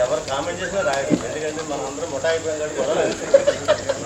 ఎవరు కామెంట్ చేసినా రాయదు ఎందుకంటే మనం అందరం ముఠా అయిపోయాం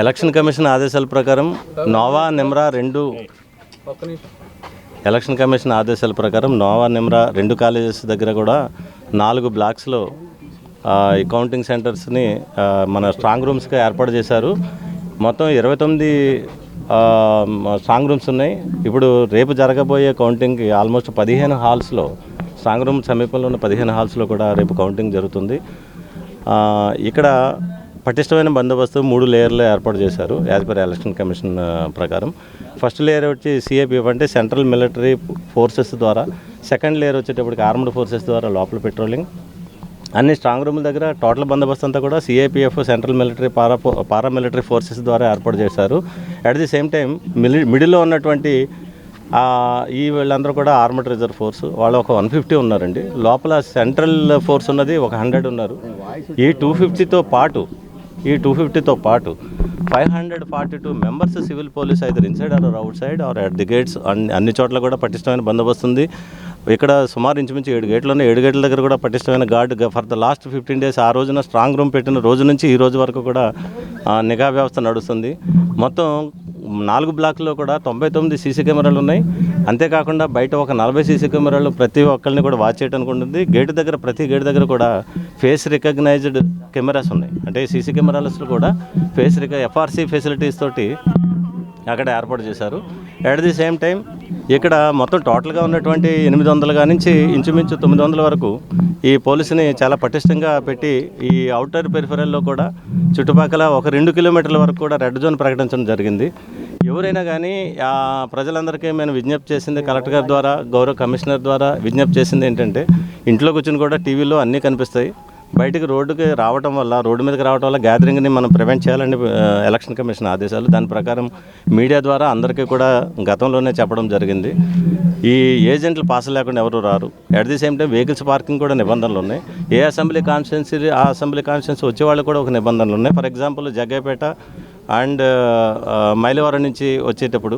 ఎలక్షన్ కమిషన్ ఆదేశాల ప్రకారం నోవా నిమ్రా రెండు ఎలక్షన్ కమిషన్ ఆదేశాల ప్రకారం నోవా నిమ్రా రెండు కాలేజెస్ దగ్గర కూడా నాలుగు బ్లాక్స్లో ఈ కౌంటింగ్ సెంటర్స్ని మన స్ట్రాంగ్ రూమ్స్గా ఏర్పాటు చేశారు. మొత్తం ఇరవై తొమ్మిది స్ట్రాంగ్ రూమ్స్ ఉన్నాయి. ఇప్పుడు రేపు జరగబోయే కౌంటింగ్కి ఆల్మోస్ట్ పదిహేను హాల్స్లో స్ట్రాంగ్ రూమ్ సమీపంలో ఉన్న పదిహేను హాల్స్లో కూడా రేపు కౌంటింగ్ జరుగుతుంది. ఇక్కడ పటిష్టమైన బందోబస్తు మూడు లేయర్లు ఏర్పాటు చేశారు యాజ్ పర్ ఎలక్షన్ కమిషన్ ప్రకారం. ఫస్ట్ లేయర్ వచ్చి సిఏపిఎఫ్ అంటే సెంట్రల్ మిలిటరీ ఫోర్సెస్ ద్వారా సెకండ్ లేయర్ వచ్చేటప్పటికి ఆర్మ్డ్ ఫోర్సెస్ ద్వారా లోపల పెట్రోలింగ్ అన్ని స్ట్రాంగ్ రూముల దగ్గర టోటల్ బందోబస్తు అంతా కూడా C A P F central military para para military forces ద్వారా ఏర్పాటు చేశారు. అట్ ది సేమ్ టైం మిలి మిడిల్లో ఉన్నటువంటి ఈ వీళ్ళందరూ కూడా ఆర్మడ్ రిజర్వ్ ఫోర్స్ వాళ్ళు ఒక వన్ ఫిఫ్టీ ఉన్నారండి. లోపల సెంట్రల్ ఫోర్స్ ఉన్నది ఒక హండ్రెడ్ ఉన్నారు. ఈ టూ ఫిఫ్టీతో పాటు ఈ టూ ఫిఫ్టీతో పాటు five hundred forty two members civil police అయితే inside or outside or at the gates అన్ని అన్ని చోట్ల కూడా పటిష్టమైన బందోబస్తు ఉంది. ఇక్కడ సుమారు ఇంచుమించు ఏడు గేట్లు ఉన్నాయి ఏడు గేట్ల దగ్గర కూడా పటిష్టమైన guard for the last fifteen days ఆ రోజున స్ట్రాంగ్ రూమ్ పెట్టిన రోజు నుంచి ఈ రోజు వరకు కూడా నిఘా వ్యవస్థ నడుస్తుంది. మొత్తం నాలుగు బ్లాక్లో కూడా తొంభై తొమ్మిది సీసీ కెమెరాలు ఉన్నాయి అంతేకాకుండా బయట ఒక నలభై సీసీ కెమెరాలు ప్రతి ఒక్కరిని కూడా వాచ్ చేయడానికి ఉంటుంది గేట్ దగ్గర ప్రతి గేట్ దగ్గర కూడా ఫేస్ రికగ్నైజ్డ్ కెమెరాస్ ఉన్నాయి. అంటే సీసీ కెమెరాస్లో కూడా ఫేస్ రిక ఎఫ్ఆర్సీ ఫెసిలిటీస్ తోటి అక్కడ ఏర్పాటు చేశారు. అట్ ది సేమ్ టైం ఇక్కడ మొత్తం టోటల్గా ఉన్నటువంటి ఎనిమిది వందలుగా నుంచి ఇంచుమించు తొమ్మిది వందల వరకు ఈ పోలీసుని చాలా పటిష్టంగా పెట్టి ఈ అవుటర్ పెరిఫరల్లో కూడా చుట్టుపక్కల ఒక రెండు కిలోమీటర్ల వరకు కూడా రెడ్ జోన్ ప్రకటించడం జరిగింది. ఎవరైనా కానీ ఆ ప్రజలందరికీ మేము విజ్ఞప్తి చేసింది కలెక్టర్ గారి ద్వారా గౌరవ కమిషనర్ ద్వారా విజ్ఞప్తి చేసింది ఏంటంటే ఇంట్లో కూర్చుని కూడా టీవీలో అన్నీ కనిపిస్తాయి. బయటకు రోడ్డుకి రావటం వల్ల రోడ్డు మీదకి రావడం వల్ల గ్యాదరింగ్ని మనం ప్రివెంట్ చేయాలని ఎలక్షన్ కమిషన్ ఆదేశాలు. దాని ప్రకారం మీడియా ద్వారా అందరికీ కూడా గతంలోనే చెప్పడం జరిగింది. ఈ ఏజెంట్లు పాస్ లేకుండా ఎవరు రారు. At the same time vehicles parking కూడా నిబంధనలు ఉన్నాయి. ఏ అసెంబ్లీ కాన్స్టిట్యున్సీ ఆ అసెంబ్లీ కాన్స్టిట్యున్సీ వచ్చే వాళ్ళు కూడా ఒక నిబంధనలు ఉన్నాయి. For example Jaggaiahpet and Mylavaram నుంచి వచ్చేటప్పుడు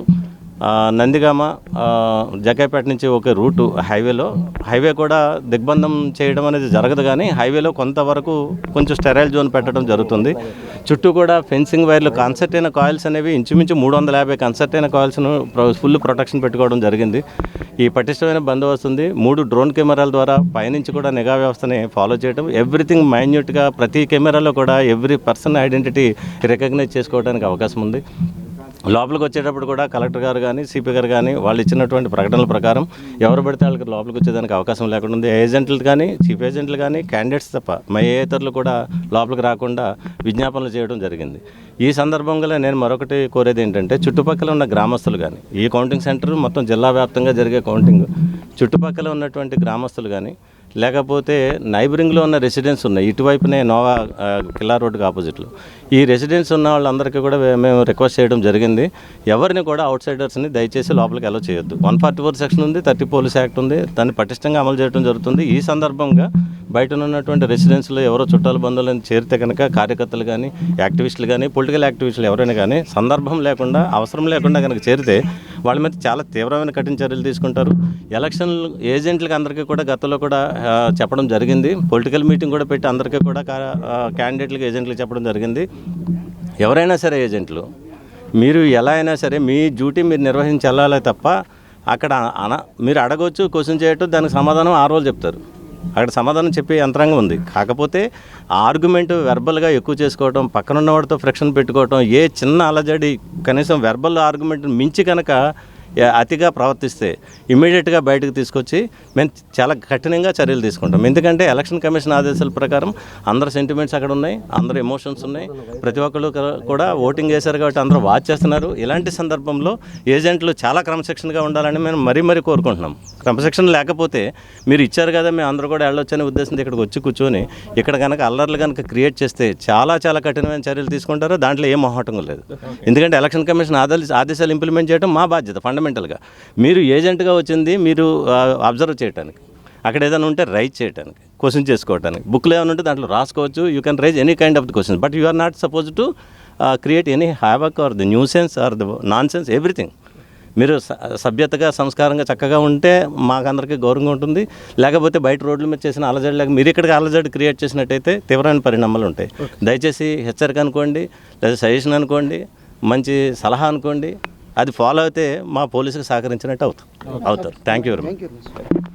నందిగామ ఆ, నుంచి ఒక రూటు హైవేలో. హైవే కూడా దిగ్బంధం చేయడం అనేది జరగదు కానీ హైవేలో కొంతవరకు కొంచెం స్టెరైల్ జోన్ పెట్టడం జరుగుతుంది. చుట్టూ కూడా ఫెన్సింగ్ వైర్లు కన్సర్ట్ అయిన కాయిల్స్ అనేవి ఇంచుమించు మూడు వందల యాభై కన్సర్ట్ అయిన కాయిల్స్ను ఫుల్ ప్రొటెక్షన్ పెట్టుకోవడం జరిగింది. ఈ పటిష్టమైన బందోబస్తు ఉంది మూడు డ్రోన్ కెమెరాల ద్వారా పైనుంచి కూడా నిఘా వ్యవస్థని ఫాలో చేయడం ఎవ్రీథింగ్ మైన్యూట్గా ప్రతి కెమెరాలో కూడా ఎవ్రీ పర్సన్ ఐడెంటిటీ రికగ్నైజ్ చేసుకోవడానికి అవకాశం ఉంది. లోపలికి వచ్చేటప్పుడు కూడా కలెక్టర్ గారు కానీ సిపి గారు కానీ వాళ్ళు ఇచ్చినటువంటి ప్రకటనల ప్రకారం ఎవరు పడితే వాళ్ళకి లోపలికి వచ్చేదానికి అవకాశం లేకుండా ఉంది. ఏజెంట్లు కానీ చీఫ్ ఏజెంట్లు కానీ క్యాండిడేట్స్ తప్ప మై ఇతరులు కూడా లోపలికి రాకుండా విజ్ఞాపనలు చేయడం జరిగింది. ఈ సందర్భంగా నేను మరొకటి కోరేది ఏంటంటే చుట్టుపక్కల ఉన్న గ్రామస్తులు కానీ ఈ కౌంటింగ్ సెంటర్ మొత్తం జిల్లా వ్యాప్తంగా జరిగే కౌంటింగ్ చుట్టుపక్కల ఉన్నటువంటి గ్రామస్తులు కానీ లేకపోతే నైబరింగ్లో ఉన్న రెసిడెన్స్ ఉన్నాయి. ఇటువైపునే నోవా కిల్లా రోడ్కి ఆపోజిట్లో. ఈ రెసిడెన్స్ ఉన్న వాళ్ళందరికీ కూడా మేము రిక్వెస్ట్ చేయడం జరిగింది. ఎవరిని కూడా అవుట్ సైడర్స్ని దయచేసి లోపలికి అలో చేయొద్దు. వన్ ఫార్టీ ఫోర్ సెక్షన్ ఉంది థర్టీ పోలీస్ యాక్ట్ ఉంది. దాన్ని పటిష్టంగా అమలు చేయడం జరుగుతుంది. ఈ సందర్భంగా బయట ఉన్నటువంటి రెసిడెన్స్లో ఎవరో చుట్టాల బంధువులను చేరితే కనుక కార్యకర్తలు కానీ యాక్టివిస్టులు కానీ పొలిటికల్ యాక్టివిస్టులు ఎవరైనా కానీ సందర్భం లేకుండా అవసరం లేకుండా కనుక చేరితే వాళ్ళ మీద చాలా తీవ్రమైన కఠిన చర్యలు తీసుకుంటారు. ఎలక్షన్ ఏజెంట్లకు అందరికీ కూడా గతంలో కూడా చెప్పడం జరిగింది. పొలిటికల్ మీటింగ్ కూడా పెట్టి అందరికీ కూడా క్యాండిడేట్లకు ఏజెంట్లకు చెప్పడం జరిగింది. ఎవరైనా సరే ఏజెంట్లు మీరు ఎలా అయినా సరే మీ డ్యూటీ మీరు నిర్వహించాలే తప్ప అక్కడ అన మీరు అడగవచ్చు క్వశ్చన్ చేయటం దానికి సమాధానం ఆ రోజు చెప్తారు. అక్కడ సమాధానం చెప్పే యంత్రాంగం ఉంది. కాకపోతే ఆర్గ్యుమెంట్ వెర్బల్గా ఎక్కువ చేసుకోవడం పక్కన ఉన్నవాడితో ఫ్రిక్షన్ పెట్టుకోవడం ఏ చిన్న అలజడి కనీసం వెర్బల్ ఆర్గ్యుమెంట్ మించి కనుక అతిగా ప్రవర్తిస్తే ఇమీడియట్గా బయటకు తీసుకొచ్చి మేము చాలా కఠినంగా చర్యలు తీసుకుంటాం. ఎందుకంటే ఎలక్షన్ కమిషన్ ఆదేశాల ప్రకారం అందరి సెంటిమెంట్స్ అక్కడ ఉన్నాయి అందరి ఎమోషన్స్ ఉన్నాయి. ప్రతి ఒక్కరు కూడా ఓటింగ్ చేశారు కాబట్టి అందరూ వాచ్ చేస్తున్నారు. ఇలాంటి సందర్భంలో ఏజెంట్లు చాలా క్రమశిక్షణగా ఉండాలని మేము మరీ మరీ కోరుకుంటున్నాం. క్రమశిక్షణ లేకపోతే మీరు ఇచ్చారు కదా మేము అందరూ కూడా వెళ్ళొచ్చనే ఉద్దేశంతో ఇక్కడికి వచ్చి కూర్చొని ఇక్కడ కనుక అల్లర్లు కనుక క్రియేట్ చేస్తే చాలా చాలా కఠినమైన చర్యలు తీసుకుంటారు దాంట్లో ఏం మొహటం లేదు. ఎందుకంటే ఎలక్షన్ కమిషన్ ఆదేశాలు ఆదేశాలు ఇంప్లిమెంట్ చేయడం మా బాధ్యత ఫండమెంటల్గా మీరు ఏజెంట్గా వచ్చింది మీరు అబ్జర్వ్ చేయడానికి అక్కడ ఏదైనా ఉంటే రైట్ చేయడానికి క్వశ్చన్ చేసుకోవడానికి బుక్లో ఏమైనా ఉంటే దాంట్లో రాసుకోవచ్చు. You can raise any kind of the question but you are not suppose to create any havoc or the nuisance or the nonsense everything మీరు సభ్యతగా సంస్కారంగా చక్కగా ఉంటే మాకందరికీ గౌరవంగా ఉంటుంది. లేకపోతే బయట రోడ్ల మీద చేసిన అలజడి లేక మీరు ఇక్కడికి అలజడి క్రియేట్ చేసినట్టయితే తీవ్రమైన పరిణామాలు ఉంటాయి. దయచేసి హెచ్చరిక అనుకోండి లేదా సజెషన్ అనుకోండి మంచి సలహా అనుకోండి అది ఫాలో అయితే మా పోలీసుకు సహకరించినట్టు అవుతాం అవుతారు. Thank you very much